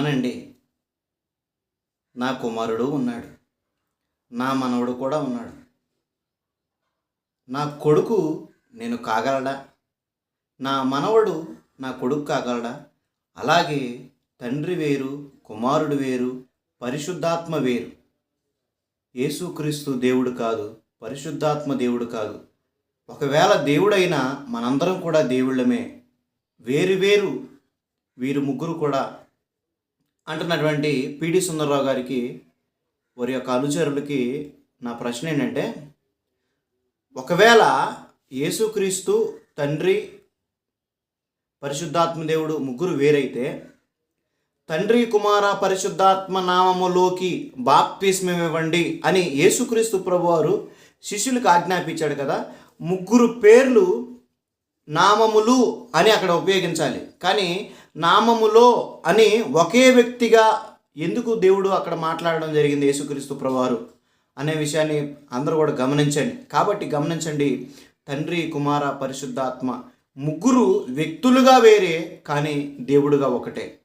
ఉన్నానండి నా కుమారుడు ఉన్నాడు. నా మనవడు కూడా ఉన్నాడు. నా కొడుకు నేను కాగలడా? నా మనవడు నా కొడుకు కాగలడా? అలాగే తండ్రి వేరు కుమారుడు వేరు పరిశుద్ధాత్మ వేరు. యేసుక్రీస్తు దేవుడు కాదు పరిశుద్ధాత్మ దేవుడు కాదు. ఒకవేళ దేవుడైనా మనందరం కూడా దేవుళ్ళమే. వేరు వేరు వీరు ముగ్గురు కూడా అంటున్నటువంటి పిడి సుందరరావు గారికి వారి యొక్క అనుచరులకి నా ప్రశ్న ఏంటంటే ఒకవేళ యేసుక్రీస్తు తండ్రి పరిశుద్ధాత్మ దేవుడు ముగ్గురు వేరైతే తండ్రి కుమార పరిశుద్ధాత్మ నామములోకి బాప్తిస్మం ఇవ్వండి అని యేసుక్రీస్తు ప్రభువారు శిష్యులకు ఆజ్ఞాపించాడు కదా ముగ్గురు పేర్లు నామములు అని అక్కడ ఉపయోగించాలి. కానీ నామములో అని ఒకే వ్యక్తిగా ఎందుకు దేవుడు అక్కడ మాట్లాడడం జరిగింది యేసుక్రీస్తు ప్రభువారు అనే విషయాన్ని అందరూ కూడా గమనించండి. కాబట్టి గమనించండి తండ్రి కుమార పరిశుద్ధాత్మ ముగ్గురు వ్యక్తులుగా వేరే కానీ దేవుడుగా ఒకటే.